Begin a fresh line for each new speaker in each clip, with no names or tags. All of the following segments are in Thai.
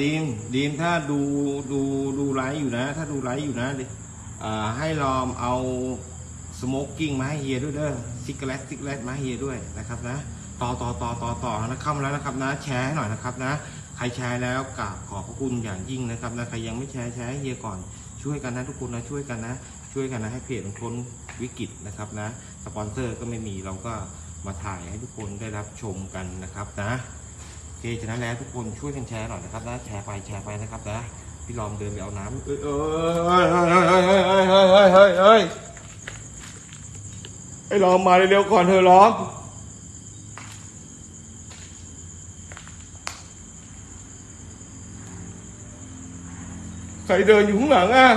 ดีมดีมถ้าดูดูดูไลฟ์อยู่นะ ถ้าดูไลฟ์อยู่นะดิอ่าให้ลองเอาสโมกกิ้งมาให้เฮียด้วยเด้อซิกเลตซิกเลตมาให้เฮียด้วยนะครับนะต่อต่อต่อต่อต่อนะเข้ามาแล้วนะครับนะ แชร์ให้หน่อยนะครับนะใครแชร์แล้วกราบขอบพระคุณอย่างยิ่งนะครับนะใครยังไม่แชร์แชร์ให้เฮียก่อนช่วยกันนะทุกคนนะช่วยกันนะ ช่วยกันนะให้เพจของคนวิกฤตนะครับนะสปอนเซอร์ก็ไม่มีเราก็มาถ่ายให้ทุกคนได้รับชมกันนะครับนะ เคฉะนั้นแล้วทุกคนช่วยกันแชร์หน่อยนะครับนะแชร์ไปแชร์ไปนะครับนะพี่ลอมเดินไปเอาน้ำเอ้ยเอ้ยเอ้ยเอ้ยเอ้ยเอ้ยเอ้ยเอ้ยเอ้ยไอ้ลอมมาเร็วๆก่อนเธอะลอมใครเดินอยู่ข้างหลังอะ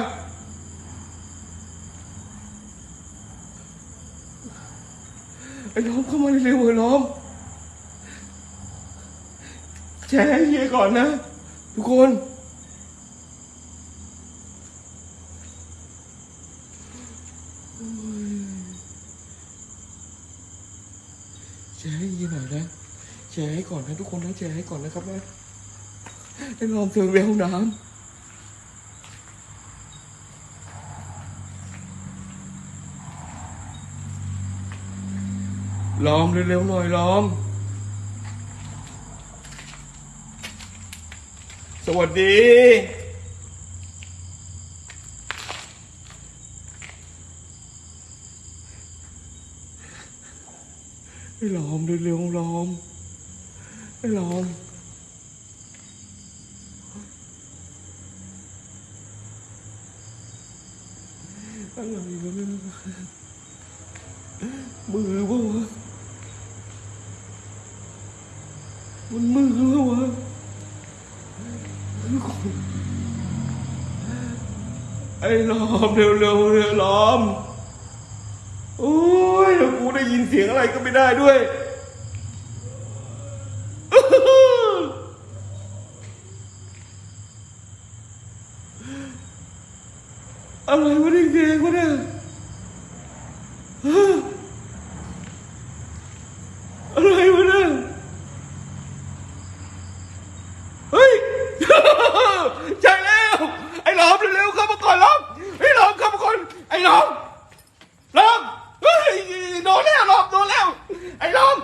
ไอ้ล้อมเข้ามาเร็วๆเถอะล้อม แชร์ให้เฮียก่อนนะ ทุกคน แชร์ให้เฮียหน่อยนะ แชร์ให้ก่อนนะทุกคนนะ แชร์ให้ก่อนนะครับนะให้ลองเธอไปห้องน้ำล้อมเร็วๆหน่อยล้อม วัสดี ไอ้หลอมเร็วๆหลอม ไอ้หลอม อะไรวะเนี่ยมือปะวะมันมือวะ ไอ้ล้อมเร็วเร็วเร็วล้อมโอ้ยแล้วกูได้ยินเสียงอะไรก็ไม่ได้ด้วยอะไรวะเด็กๆวะเนี่ยฮะอะไรวะเนี่ย เฮ้ย ใช่แล้ว ไอ้หลอมเร็วๆเข้ามาก่อนหลอมไอ้หลอมเข้ามาก่อน ไอ้หลอมหลอมเฮ้ยโดนแล้วหลอมโดนแล้ว ไอ้หลอม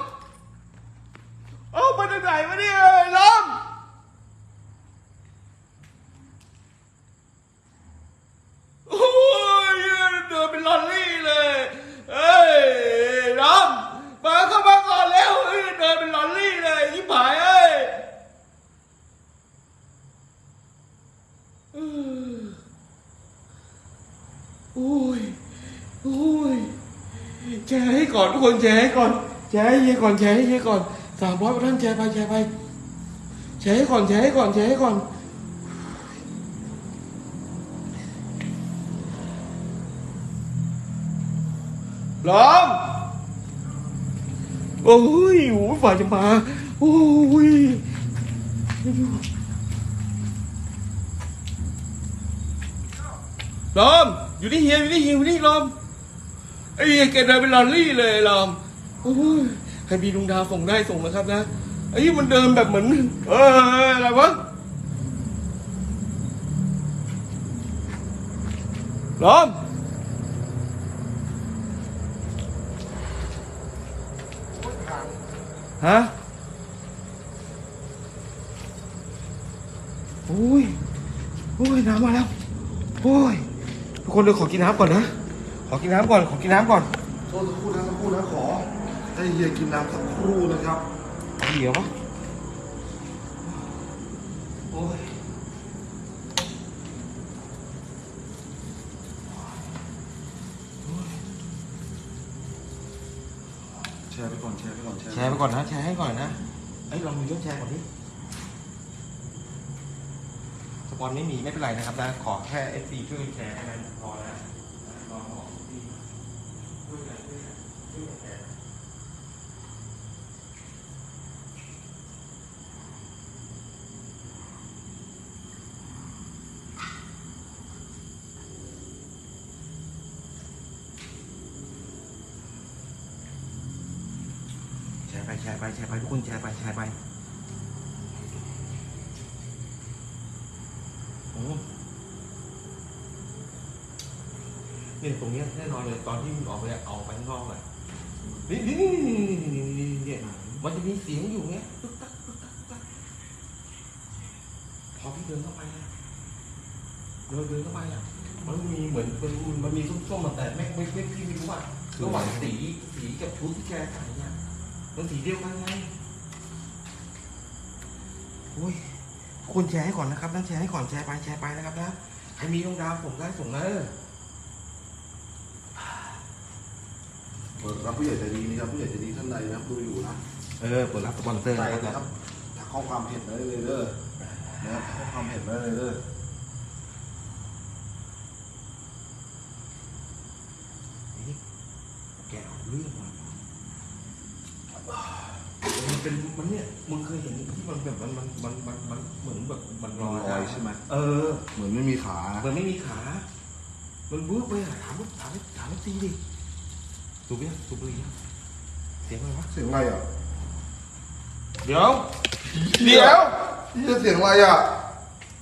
เอาไปทางไหนวะเนี่ยไอ้หลอมโอ้ยเดินเป็นลอลลี่เลยเฮ้ยหลอมมาเข้ามาก่อนแล้วเฮ้ยเดินเป็นลอลลี่เลยยิ้มหายเอ้ย โอ้ย โอ้ย แชร์ให้ก่อน ทุกคนแชร์ให้ก่อนแชร์ให้เยก่อนแชร์ให้เยก่อนสามร้อยท่านแชร์ไปแชร์ไปแชร์ให้ก่อนแชร์ให้ก่อนแชร์ให้ก่อนล้อมโอ้ยโอ้ยฝ่ายจะมาโอ้ยลอมอยู่นี่เฮียอยู่นี่เฮียอยู่นี่ลอม ไอ้เฮียแกเดินเป็นลอลลี่เลยลอมโอ้ยใครมีดวงดาวส่งได้ส่งนะครับนะไอ้มันเดินแบบเหมือน เอออะไรวะลอมฮะโอ้ยโอ้ยน้ำมาแล้ว โอ้ย ทุกคนเดี๋ยวขอกินน้ำก่อนนะ ขอกินน้ำก่อน ขอกินน้ำก่อน
โทษสักครู่นะสักครู่นะขอให้เฮียกินน้ำสักครู่นะครับ
เดี๋ยววะโอ้ย
แชร์ไปก่อนแชร์ไปก่อนแชร์
แชร์ไปก่อนนะ แชร์ให้ก่อนนะไอ้ยลองดูเรื่องแชร์ก่อนดิสปอนไม่มีไม่เป็นไรนะครับนะ ขอแค่เอฟซีช่วยแชร์แค่นั้นพอแล้ว ร์แชร์ไปแชร์ไปแชร์ไปทุกคนแชร์ไปแชร์ไปอืมเนี่ยตรงเนี้ยแน่นอนเลยตอนที่มึงออกไปอะ ออกไปข้างนอกอะนี่นี่นี่นี่นี่นี่นี่เนี่ยมันจะมีเสียงอยู่เงี้ยตึ๊กตักตึ๊กตักตึ๊กตักพอพี่เดินเข้าไปอะเดินเดินเข้าไปอะมันมีเหมือนเป็นมันมีส้มๆอะแต่ไม่ไม่ไม่พี่ไม่รู้ว่าระหว่างสีสีกับชุดที่แกใส่เนี่ยมันสีเดียวกันไงโอ้ยคุณแชร์ให้ก่อนนะครับนะแชร์ให้ก่อนแชร์ไปแชร์ไปนะครับนะใครมีดวงดาวส่งได้ส่งนะเออ
เปิดรับผู้ใหญ่ใจดีนะครับผู้ใหญ่ใจดีท่านใดนะครับดูอยู่นะ
เออเปิดรับสปอนเซอร์
ใส่
นะครับ
นะครับถ้าข้อความเผ็ดไว้เลยเด้อนะครับข้อความเผ็ดไว้เลยเด้อ
แกเอาเรื่องมามันเป็นมันเนี่ยมึงเคยเห็นที่มันแบบมันมันมันมันมันเหมือนแบบมันล
ล
อ
อยยใช่ไหม
เออ
เหมือนไม่มีขา
มันไม่มีขา มันบื้อไปอะถามถามถามตีดิ สูบยังสูบบุหรี่ยังเสียงอะไรวะ
เสียงอะไรอะ
เดี๋ยว เดี๋ยว
เฮียเสียงอะไรอะ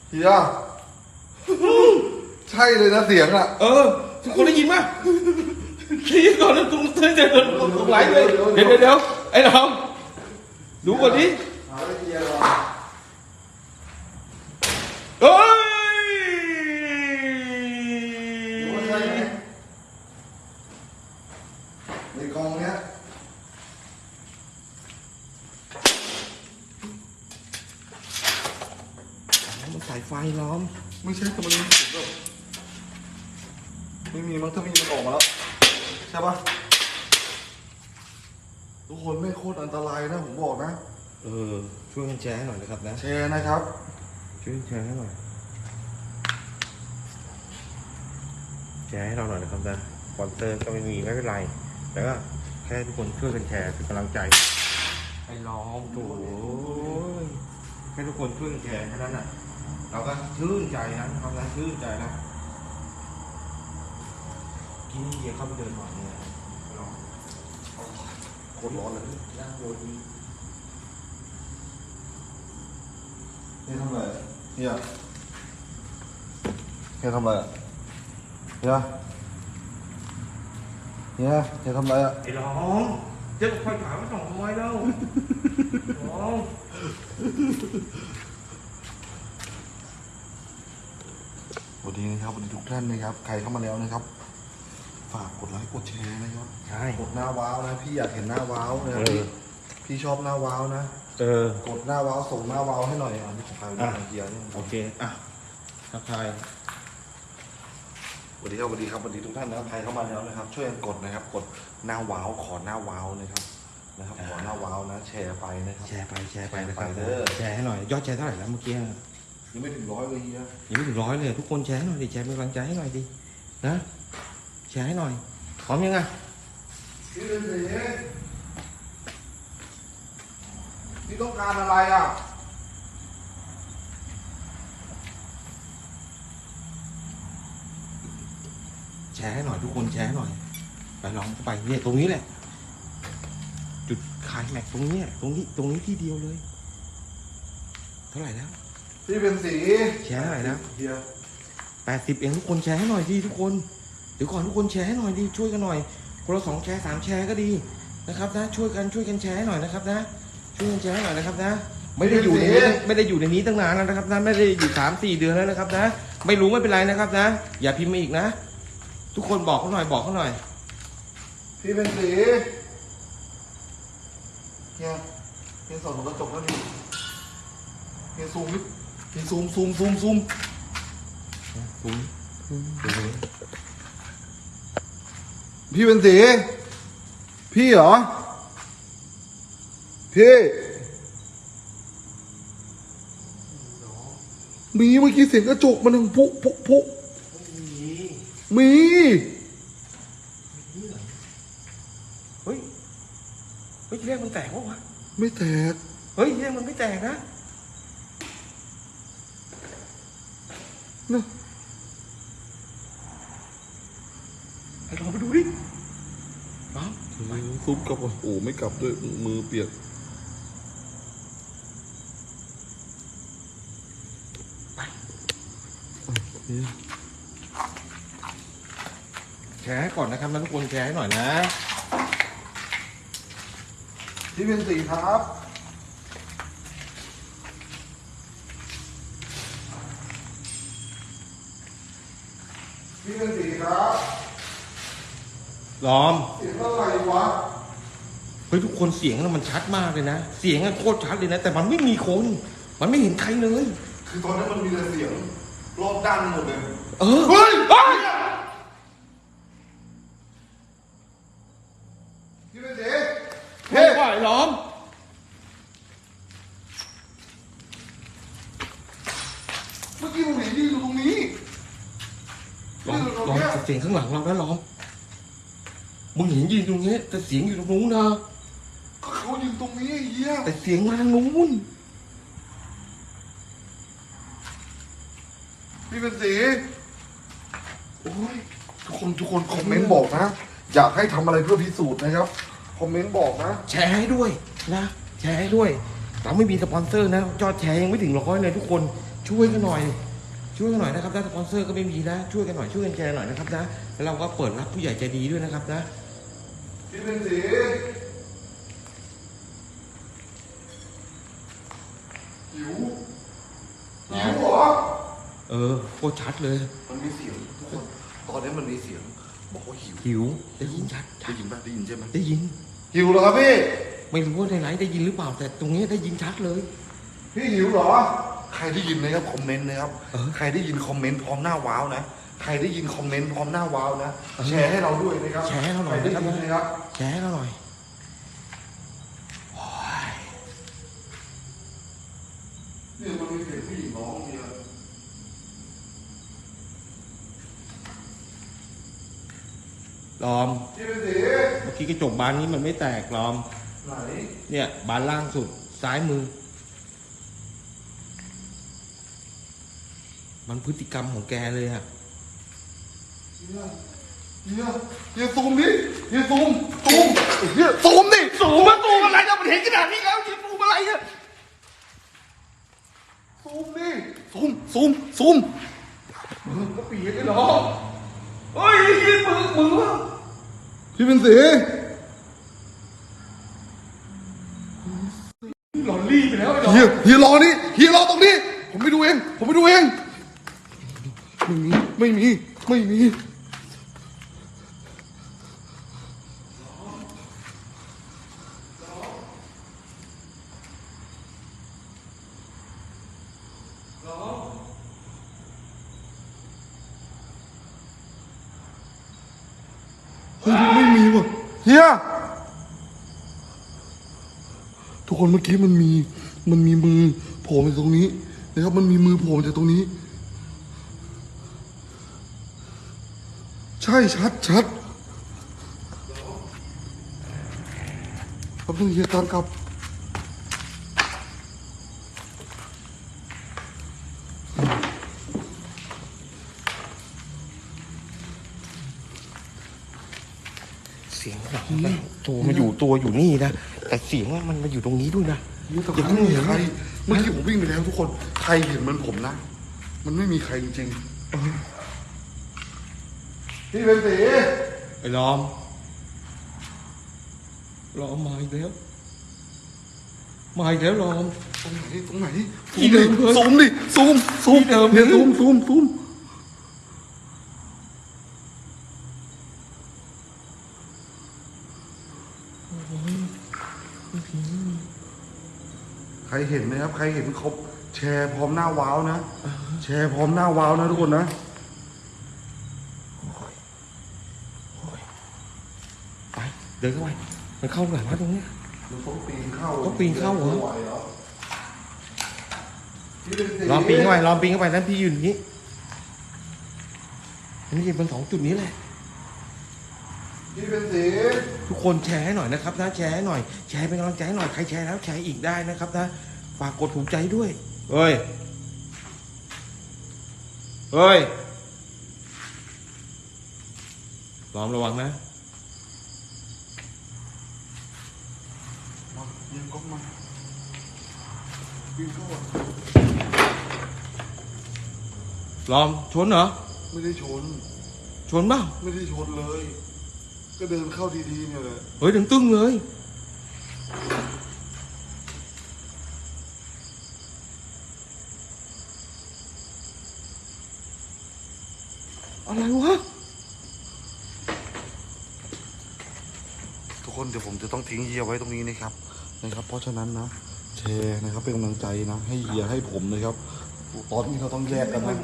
เฮียใช่เลยนะเสียงอะ
เออทุกคนได้ยินป่ะคีก่อนนะตุ้งเต้นเดี๋ยวตรงไหลเลยเดี๋ยวเดี๋ยวเดี๋ยวไอ้น้องดูก่อนดิ
หาได้เฮียก่อน
เฮ้ย
ดูว่าใช่ไหมในกองเนี้ย
มันสายไฟล้อม
ไม่ใช่แต่มันมีเสียงแบบไม่มีมั้งถ้ามีมันออกมาแล้วใช่ปะทุกคนไม่โคตรอันตรายนะผมบอกนะ
เออช่วยกันแชร์ให้หน่ อนะครับนะ
แชร์นะครับ
ช่วยแชร์ให้หน่อยแชร์ให้เราหน่อยนะครับนะสปอนเซอร์ก็ไม่มีไม่เป็นไร แต่ก็แค่ทุกคนช่วยกันแชร์เป็นกำลังใจให้ล้อมโถ่ให้ทุกคนช่วยกันแชร์แค่นั้นน่ะ เราก็ชื่นใจนะครับนะชื่นใจนะกินเดียเข้าไปเดินหน่อยเนี่ยลอง
โคตรร้อนเลย
นั่ง โดยดี
นี่ทำอะไรเฮียเฮียทำอะไรอะเฮียเฮียเฮียทำอะไรอะ
ไอ้ร้องเจะคอยถามไม่ต้องทำไมเล่าร้อง
สวัสดีนะครับสวัสดีทุกท่านนะครับ ใครเข้ามาแล้วนะครับ ฝากกดไลค์กดแชร์นะครับ
ใช่
กดหน้าว้าวนะพี่อยากเห็นหน้าว้าวนะ
เออ
พี่ พี่ชอบหน้าว้าวนะ
เออ
กดหน้าว้าวส่งหน้าว้าวให้หน่อยอะนี่ของใคร
อะ
ของเฮียนี่
โอเค อะทักทาย
สวัสดีครับสวัสดีครับสวัสดีทุกท่านนะครับใครเข้ามาแล้วนะครับ ช่วยกันกดนะครับ กดหน้าว้าวขอหน้าว้าวนะครับ นะครับขอหน้าว้าวนะ แชร์ไปนะครับ
แชร์ไปแชร์ไปนะครับ
แชร์ไปเด้อ
แชร์ให้หน่อย ยอดแชร์เท่าไหร่แล้วเมื่อกี้
ยังไม่ถึงร้อยเลยเฮีย
ยังไม่ถึงร้อยเลยทุกคนแชร์ให้หน่อยดิแชร์เป็นกำลังใจให้หน่อยดินะแชร์ให้หน่อยพร้อมยังไง
พี่เป็ นสีพี่ต้องการอะไรอะ
แชร์ให้หน่อยทุกคนแชร์ให้หน่อย ไปลองเข้าไปเนี่ยตรงนี้แหละ จุดขายแม็กตรงนี้แหละตรงนี้ตรงนี้ที่เดียวเลย เท่าไหร่แล้ว
พี่เป็นสี
แชร์หน่อยนะ
เฮีย
แปดสิบเองทุกคนแชร์ให้หน่อยดิทุกคนเดี๋ยวก่อนทุกคนแชร์ให้หน่อยดิช่วยกันหน่อยคนละสองแชร์สามแชร์ก็ดีนะครับนะช่วยกันช่วยกันแชร์ให้หน่อยนะครับนะ ช่วยกันแชร์ให้หน่อยนะครับนะ ไม่ได้อยู่ในนี้ไม่ได้อยู่ในนี้ตั้งนานแล้วนะครับนะไม่ได้อยู่สามสี่เดือนแล้วนะครับนะ ไม่รู้ไม่เป็นไรนะครับนะ อย่าพิมพ์มาอีกนะ ทุกคนบอกเขาหน่อยบอกเขาหน่อย
พี่เป็นสีเฮียเฮียสอนหนูกระจกแล้วดิเฮียซูมนิดเฮียซูมซูมซูมซูม
คุณ
พี่เป็นสีพี่เหรอ พี่มีเมื่อกี้เสียงกระจกมันดังพุพุพุมี
เฮ้ย เฮ้ยทีแรกมันแตกวะวะ
ไม่แตก
เฮ้ยทีแรกมันไม่แตกนะ
นะ
ไปลองไปดูดิลอง
ซุปกลับโอ้ไม่กลับด้วยมือเปียก
แชร์ให้ก่อนนะครับนะทุกคนแชร์ให้หน่อยนะ
พี่เป็นสีครับ พี่เป็นสีครับ
ล้อม
เสียงอะไรวะ
เฮ้ยทุกคนเสียงมันชัดมากเลยนะ เสียงมันโคตรชัดเลยนะ แต่มันไม่มีคน มันไม่เห็นใครเลย
คือตอนนั้นมันมีแต่เสียง รอบด้านหมดเลย
เออ
เฮ้ย
เฮ้ย
พี่เป็นสี
เฮ้ยว่าไอ้ล้อม
เมื่อกี้ผมเห็นยืนอยู่ตรงนี้
ล้อม
ยืนอยู่ตรง
ล้อม
เนี้ย
เสียงข้างหลังเราแล้วล้อมมึงเห็นยืนตรงนี้แต่เสียงอยู่ตรงนู้นนะ
ก็เขายืนตรงนี้ไอ้เหี้ย
แต่เสียงมาทางนู้น
พี่เป็นสีโอ้ยทุกคนทุกคนคอมเมน ต์บอกนะ อยากให้ทำอะไรเพื่อพิสูจน์นะครับคอมเมนต์บอกนะ
แชร์ให้ด้วยนะ แชร์ให้ด้วยเราไม่มีสปอนเซอร์นะยอดแชร์ยังไม่ถึงร้อยเลยทุกคนช่วยกันหน่อย ช่วยกันหน่อยนะครับถ้าสปอนเซอร์ก็ไม่มีนะช่วยกันหน่อยช่วยกันแชร์หน่อยนะครับนะแล้วเราก็เปิดรับผู้ใหญ่ใจดีด้วยนะครับนะ
พี่เป็นสีหิวหิวเหรอ
เออโคตรชัดเลย
มันมีเสียงทุกคน ตอนนี้มันมีเสียง บอกว่าหิว
หิวได้ยินชัด
ได้ยินป่ะได้ยินใช่ไหม
ได้ยิน
หิวเหรอครับพี่
ไม่รู้ว่าในไหนได้ยินหรือเปล่า แต่ตรงนี้ได้ยินชัดเลย
พี่หิวเหรอ ใครได้ยินนะครับคอมเมนต์นะครับ
เออ
ใครได้ยินคอมเมนต์พร้อมหน้าว้าวนะ ใครได้ยินคอมเมนต์พร้อมหน้าว้าวนะ
เออ
แชร์ให้เราด้วยนะครับ
แชร์ให้เราหน่อย
ใครได้
นะครับ
ยินนะครับ
แชร์ให้เราหน่อย
เนี่ยมันมีเสียงผู้หญิงร้องเนี่ย
ลอม
พี่เป็นสี
เมื่อกี้กระจกบานนี้มันไม่แตกลอม
ไหน
เนี่ยบานล่างสุดซ้ายมือ มันพฤติกรรมของแกเลยอะ
เฮียเฮียเฮียซูมดิเฮียซูมซูมเฮียซูมดิ
สูงมาตูมอะไรเนี่ยมันเห็นขนาดนี้แล้วยิงตูมอะไรเนี่ย
ซูมดิซูมซูมซูม
ก็ปีกเลยเหรอ เฮ้ยยิงมือมือวะ
พี่เป็นสี
หลอนลี่ไปแล้วไอ้ดอก
เฮียเฮียรอนี่เฮียรอตรงนี้ ผมไปดูเอง ผมไปดูเอง ไม่มี ไม่มี ไม่มี เฮ้ยไม่มีว่ะ เฮียทุกคนเมื่อกี้มันมี มันมีมือโผล่มาจากตรงนี้นะครับ มันมีมือโผล่มาจากตรงนี้ ใช่ชัดชัดครับเพิ่งเฮียตามกลับ
เสียงหลังนะตัวมันอยู่ตัวอยู่นี่นะ แต่ เสียงมันมาอยู่ตรงนี้ด้วยนะ
แต่
อย่า
ไม่
เพิ่ง
มี
เห็น
ใครเมื่อกี้ผมวิ่งไปแล้วทุกคน ใครเห็นเหมือนผมนะ มันไม่มีใครจริงๆพี่เป็นสี
ไอ้ล้อมล้อมมาอีกแล้ว มาอีกแล้วล้อม
ตรงไหนตรงไหน
ที่เดิมเลย
ซูมดิซูมซูม
ที่เดิม
เนี่ย
เลย
ซูมซูมซูม รเห็นไหมครับ ใครเห็นเขาแชร์พร้อมหน้าว้าวนะ แชร์พร้อมหน้าว้าวนะทุกคนนะ
ไปเดินเข้าไปมันเข้าไหนวะตรงเนี้ย
เราต้องปีนเข้า
ต้องปีนเข้าเหรอ
รอพี่เป็นสี
ลองปีนเข้าไปลองปีนเข้าไปนั้นพี่ยืนอย่างนี้อันนี้ยืนบนสองจุดนี้แหละ
พี่เป็นสี
ทุกคนแชร์ให้หน่อยนะครับนะแชร์ให้หน่อย แชร์เป็นกำลังใจให้หน่อยใครแชร์แล้วแชร์อีกได้นะครับนะฝากกดถูกใจด้วยเฮ้ยเฮ้ยลองระวังนะ
มาเยี่ยมก๊อกมาปีนเข้าอะ
ลอมชนเหรอ
ไม่ได้ชน
ชนเปล่า
ไม่ได้ชนเลย ก็เดินเข้าดีๆเนี่ยแหละ
เฮ้ย ถึงตึ้งเลย อะไรวะ
ทุกคนเดี๋ยวผมจะต้องทิ้งเฮียไว้ตรงนี้นะครับ นะครับ เพราะฉะนั้นนะแชร์นะครับเป็นกำลังใจนะ ให้เฮียให้ผมนะครับ ตอนนี้เราต้องแยกกันนะ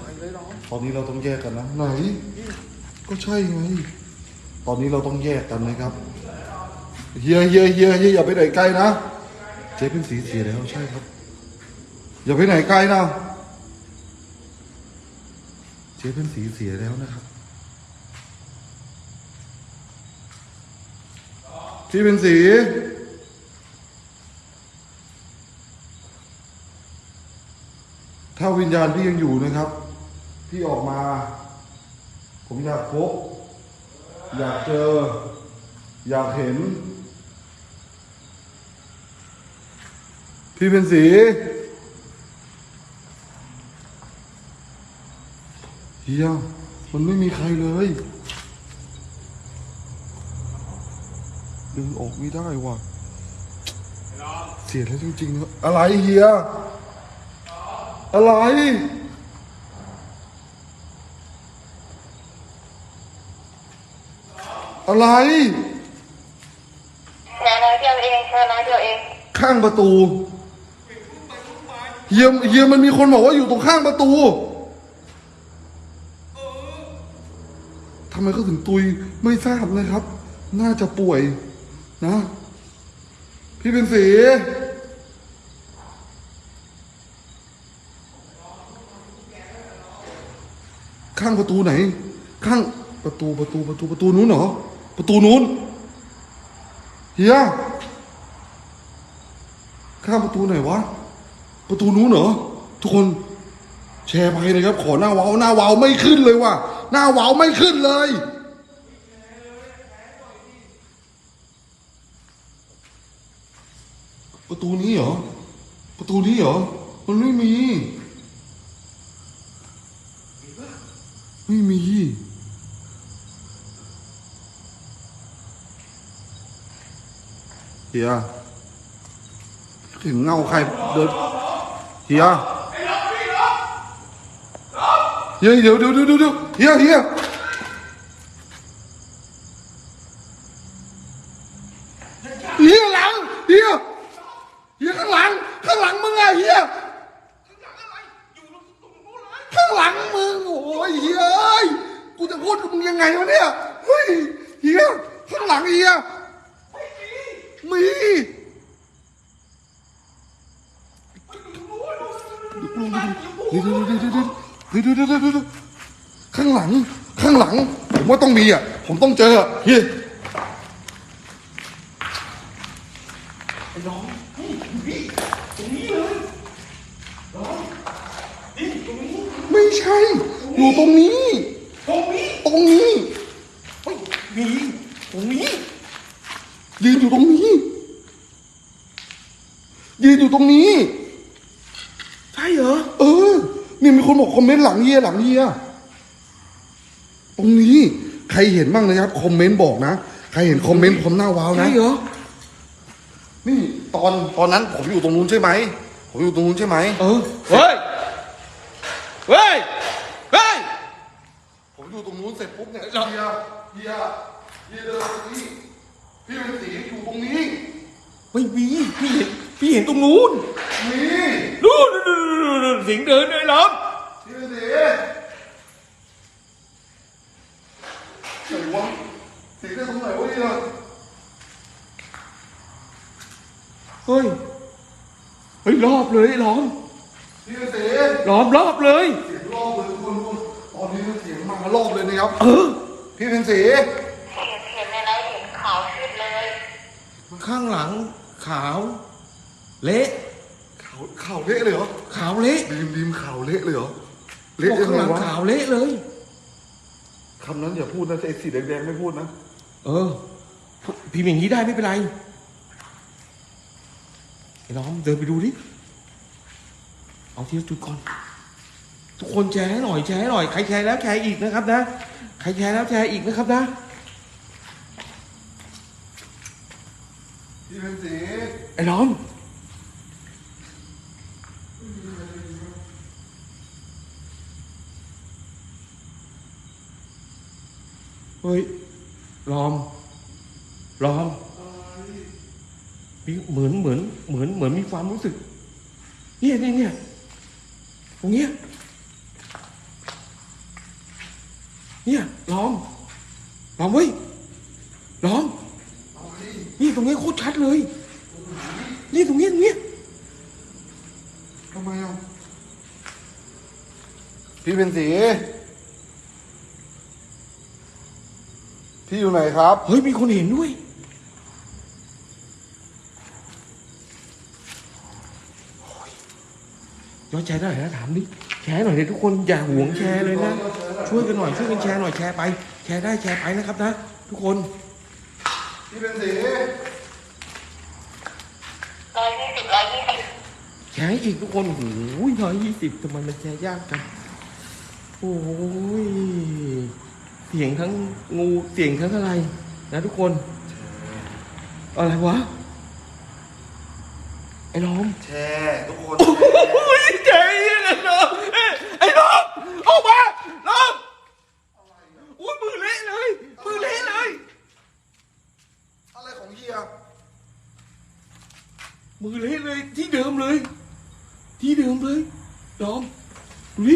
ตอนนี้เราต้องแยกกันนะ ไหน ก็ใช่ไง ตอนนี้เราต้องแยกกันนะครับเฮียเฮียเฮียเฮียอย่าไปไหนไกลนะเจ๊เป็นสีเสียแล้วใช่ครับ อย่าไปไหนไกลนะเจ๊เป็นสีเสียแล้วนะครับที่เป็นสีถ้าวิญญาณพี่ยังอยู่นะครับ พี่ออกมา ผมอยากพบ อยากเจอ อยากเห็น พี่เป็นสีเฮียมันไม่มีใครเลยดินออกไม่ได้ว่ะเสียแล้วจริงๆนะอะไรเฮียอะไร อะไร
แค่น้อยเดียวเองแค่น้อยเดียวเอง
ข้างประตูเฮียเฮียมันมีคนบอกว่าอยู่ตรงข้างประตูทำไมเขาถึงตุยไม่ทราบนะครับ น่าจะป่วย นะ พี่เป็นสีข้างประตูไหน ข้างประตูประตูประตูประตูนู้นเหรอ ประตูนู้นเฮียข้ามประตูไหนวะ ประตูนู้นเหรอ ทุกคนแชร์ไปนะครับ ขอหน้าเว้าหน้าเว้าไม่ขึ้นเลยว่ะหน้าเว้าไม่ขึ้นเลย ประตูนี้เหรอ ประตูนี้เหรอ มันไม่มี ไม่มี เฮีย ถึงเงาใครเดินเฮียเฮียเดี๋ยวเดี๋ยวเดี๋ยวเดี๋ยวเฮียเฮียเฮียหลังเฮียเฮียข้างหลังข้างหลังมึงอะเฮียข้างหลังมึงโอ้ยเฮียเอ้ยกูจะพูดกับมึงยังไงวะเนี่ยเฮ้ยเฮียข้างหลังเฮีย มีเดี๋ยวเดี๋ยวเดี๋ยวเดี๋ยวเดี๋ยวข้างหลัง ข้างหลัง ผมว่าต้องมีอะ ผมต้องเจออะเฮ้ มีคนบอกคอมเมนต์หลังเฮียหลังเฮียตรงนี้ใครเห็นบ้างนะครับคอมเมนต์บอกนะใครเห็นคอมเมนต์ผมหน้าว้าวนะ
ใช่เหรอ
นี่ตอนตอนนั้นผมอยู่ตรงนู้นใช่ไหมผมอยู่ตรงนู้นใช่ไหม
เออเฮ้ยเฮ้ยเฮ้ย
ผมอยู่ตรงนู้นเสร็จปุ๊บเนี่ย
เรา
เฮียเฮียเฮียเดินตรงนี้พี่เป็นสีอยู่ตรงนี้
ไม่มีพี่เห็นพี่เห็นตรงนู้น
นี่
นู่นนู่นนู่นนู่นสิงเดินเลยล้อ ม
พี่เป็นสีไหนวะสีได้ตรงไหนวะเนี่ย
เฮ้ย เฮ้ยรอบเลยล้อม
พี่เป็นสี
ล้อมรอบเลย
เสียงรอบเลยทุกคนทุกคนตอนนี้มันเสียงมารอบเลยนะครับ
เออ
พี่เป็นสี
เห็นเห็นในไลฟ์เห็นขาวขึ้นเลย
ข้างหลังขาว เละ
ข่าวข่าวเละเลยเหรอ
ขาวเละ
ดีมดีมข่าวเละเลยเหรอ
บ
เละ
อก
ยัง
ข้าง
ไง
หลัง
วะ
ขาวเละเลย
คำนั้นอย่าพูดนะไอ้สีแดงๆไม่พูดนะ
เออพิมพ์อย่างนี้ได้ไม่เป็นไรไอ้ล้อมเดินไปดูดิเอาทีละจุดก่อน ทุกคนแชร์ให้หน่อยแชร์ให้หน่อยใครแชร์แล้วแชร์อีกนะครับนะใครแชร์แล้วแชร์อีกนะครับนะ
พี่เป็นสี
ไอ้ล้อม เฮ้ยลอมลอมมีเหมือนเหมือนเหมือนเหมือนมีความรู้สึก เนี่ยเนี่ยเนี่ยตรงเนี้ยเนี่ยลอมลอมเว้ยลอมนี่ตรงเนี้ยโคตรชัดเลย นี่ตรงเนี้ยตรงเนี้ย
ทำไมอะพี่เป็นสี พี่อยู่ไหนครับ
เฮ้ย มีคนเห็นด้วยโอ้ยยอดแชร์ได้นะถามดิแชร์หน่อยเลยทุกคนอย่าหวงแชร์เลยนะ ช่วยกันหน่อยช่วยกันแชร์หน่อยแชร์ไป แชร์ได้แชร์ไปนะครับนะ ทุกคน
พี่เป็นสี
ร้อยยี่สิบร้อยยี่สิบ
แชร์ให้อีกทุกคนโอ้โหร้อยยี่สิบทำไมมันแชร์ยากจังโอ้ย เสียงทั้งงูเสียงทั้งอะไร นะทุกคน อะไรวะ ไอ้ล้อม
แชร์ทุกคน
โอ้ยแชร์ยังไงเนาะไอ้ล้อมออกมาล้อมอุ้ยมือเละเลยมือเละเลย
อะไรของเฮีย
มือเละเลยที่เดิมเลย ที่เดิมเลยล้อมดูดิ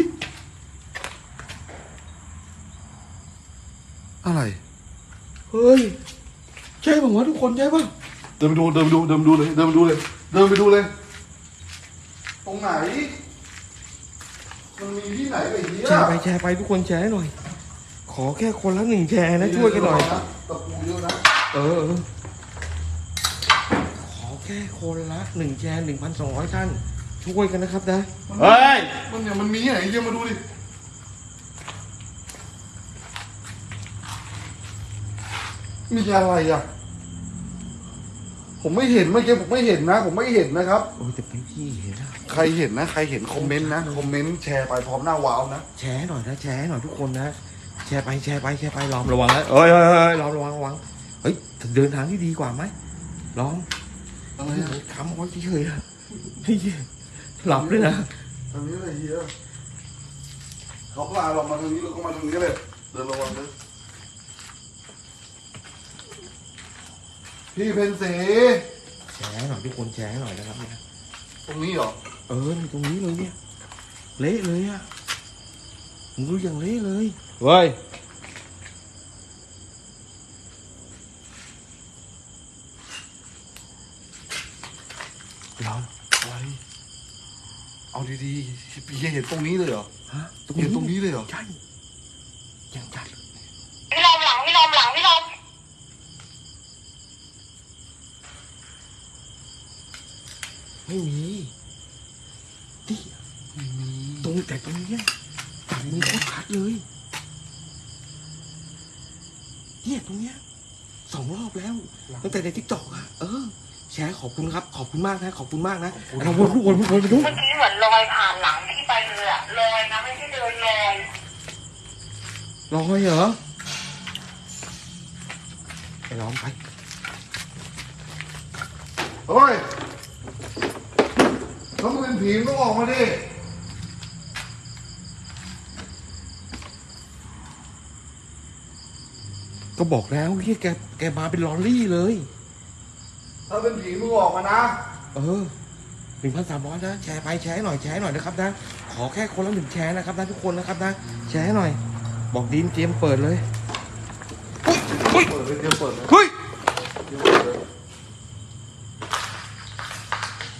อะไร
เฮ้ย ใช่ป่าวะทุกคนใช่ป่ะ
เดินไปดูเดินไปดูเดินไปดูเลยเดินไปดูเลยเดินไปดูเลย ตรงไหน มันมีที่ไหนไอ้เหี้ย
แชร์ไปแชร์ไปทุกคนแชร์ให้หน่อย ขอแค่คนละหนึ่งแชร์นะช่วยกันหน่อย
ตะปูเยอะนะ
เออเออ ขอแค่คนละหนึ่งแชร์หนึ่งพันสองร้อยท่าน ช่วยกันนะครับนะ
เฮ้ย มันเนี่ยมันมีที่ไหนเหี้ยมาดูดิ มีอะไรอะ ผมไม่เห็นเมื่อกี้ผมไม่เห็นนะ ผมไม่เห็นนะครับ
โอ้ยแต่เป็นพี่เห็นนะ
ใครเห็นนะ ใครเห็นคอมเมนต์นะ คอมเมนต์แชร์ไปพร้อมหน้าว้าวนะ
แชร์หน่อยนะ แชร์หน่อยทุกคนนะ แชร์ไปแชร์ไปแชร์ไปลอมระวังนะเอ้ยเอ้ยเอ้ยลอมระวังระวัง เฮ้ยเดินทางที่ดีกว่าไหมลอง
อะไรอะ
คำเอาเฉยๆอะเฮ้ยหลับด้วยนะ
ทางนี้อะไรเฮียเขาพาเรามาทางนี้เราก็มาทางนี้เลย เดินระวังเลย พี่เพนสี
แชร์หน่อยทุกคนแชร์หน่อยนะครับเนี่ย
ตรงนี้เหรอ
เออนี่ตรงนี้เลยเนี่ยเละเลยอะมึงรู้อย่างเละเลยเว้ย
เราอะไรเอาดีๆพี่เห็นตรงนี้เลยเหรอ
ฮะ
เห็นตรงนี้เลยเหรอ
ใช่ยังจัดเลย
พี่ลมหลังพี่ลมหลังพี่ลม
ไม่มีนี่
ไม่มี
ตรงแต่ตรงเนี้ยจับมือโคตรชัดเลย เนี่ยตรงเนี้ยสองรอบแล้วตั้งแต่ในทิกตอกอะเออ แชร์ขอบคุณครับ ขอบคุณมากนะ ขอบคุณมากนะเราวนทุกวนวนไปดู
เมื่อกี้เหมือนลอยผ่านหลังพี่ไปเลยอะลอยนะไม่ใช่เดินลอย
รอยเหรอไปล้อมไป
เฮ้ย ถ้ามึงเป็นผีมึงต้องออกมาดิ
ก็บอกแล้วเฮียแกแกมาเป็นลอรี่เลย
ถ้าเป็นผีมึงออกมานะ
เออหนึ่งพันสามร้อยนะ แชร์ไปแชร์ให้หน่อยแชร์ให้หน่อยนะครับนะ ขอแค่คนละหนึ่งแชร์นะครับนะทุกคนนะครับนะ แชร์ให้หน่อย บอกดีมเตรียมเปิดเลยอุ้ย
เปิดเลยเตรียมเปิดเลย
เฮ้ย
เตรียมเปิดเลย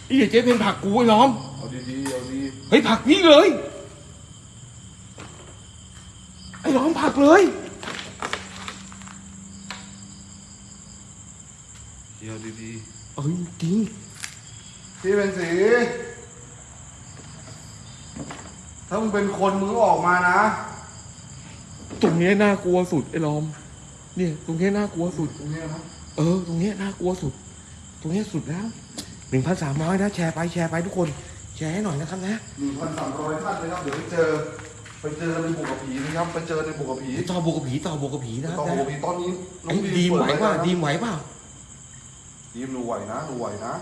นี่เจ๊เป็นผักกูไอ้ล้อม
เอาดีๆเอาดี
เฮ้ยผักนี่เลย ไอ้ล้อมผักเลย
เดี๋ยวดี
เอ้ยจริง
ๆพี่เป็นสีถ้ามึงเป็นคนมึงออกมานะ
ตรงเนี้ยน่ากลัวสุดไอ้ล้อม เนี่ย ตรงเนี้ยน่ากลัวสุด
ตรงนี้นะ
เออ ตรงเนี้ยน่ากลัวสุด ตรงเนี้ยสุดแล้ว หนึ่งพันสามร้อยนะแชร์ไปแชร์ไปทุกคน แชร์ให้หน่อยนะครับนะ
หนึ่งพันสามร้อยท่านนะครับ เดี๋ยวไปเจอ ไปเจอในบุกกับผีนะครับ ไปเจอในบุกกับผี
ต่อบวกกับผีต่อบวกกับผีนะครับ
ต่อ
นะ
บุกกับผีตอนนี้น้อ
ไอ้
ง
ดีมไหว
เปิ
ว่า
ไนะ
ดีมไหวเปล่า
ดีมหนูไหวนะหนูไหวนะ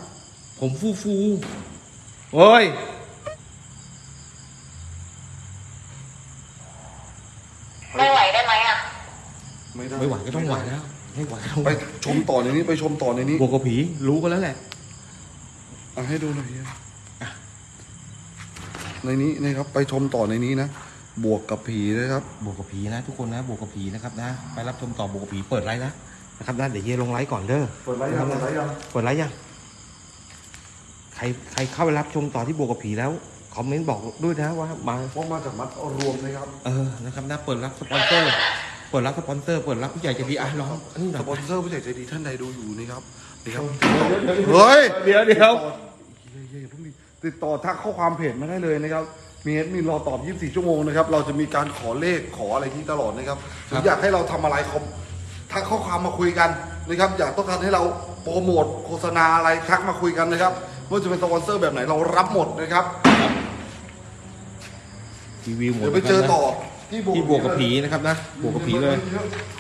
ผมฟูฟูโอ้ย
ไม่ไหวได้ไหมอะ
ไม่ได้
ไม่ไหวก็ต้องไหวแล้วไม่ไหวก็ต้องไห
ไป
ว
ชมต่อในนี้ไปชมต่อในนี้
บวกกับผีรู้กันแล้วแหละ
อะให้ดูหน่อยเฮียในนี้นะครับไปชมต่อในนี้นะ บวกกับผีนะครับ
บวกกับผีนะทุกคนนะ บวกกับผีนะครับนะ ไปรับชมต่อบวกกับผีเปิดไลฟ์นะนะครับนะเดี๋ยวเฮียลงไลฟ์ก่อนเด้อ
เปิดไลฟ์ยังเปิดไลฟ์ยัง
เปิดไลฟ์ยัง ใครใครเข้าไปรับชมต่อที่บวกกับผีแล้วคอมเมนต์บอกด้วยนะว่ามา
เพราะมาจากมัดรวมนะครับ
เออ นะครับนะเปิดรับสปอนเซอร์ เปิดรับสปอนเซอร์ เปิดรับผู้ใหญ่ใจะดีอะลองนี่หน่
ส
อย
ปอนเซอร์ผู้ใหญ่ใจดีท่านใดดูอยู่นะครับ นะครับเฮ้ย
เดี๋ยวเดี๋ยว
เฮ้ยๆอย่าเพิ่งดิติดต่อทักข้อความเพจมาได้เลยนะครับ มีแอดมินรอตอบ 24 ชั่วโมงนะครับ เราจะมีการขอเลขขออะไรที่ตลอดนะครับหรืออยากให้เราทำอะไรคอมทักข้อความมาคุยกันนะครับ อยากต้องการให้เราโปรโมทโฆษณาอะไรทักมาคุยกันนะครับว่าจะเป็นสปอนเซอร์แบบไหนเรารับหมดนะครับ
ทีวีหมด
เดี๋ยวไปเจอต่อที่
ที่บวกกับผีนะครับนะบวกกับผีเลย
เ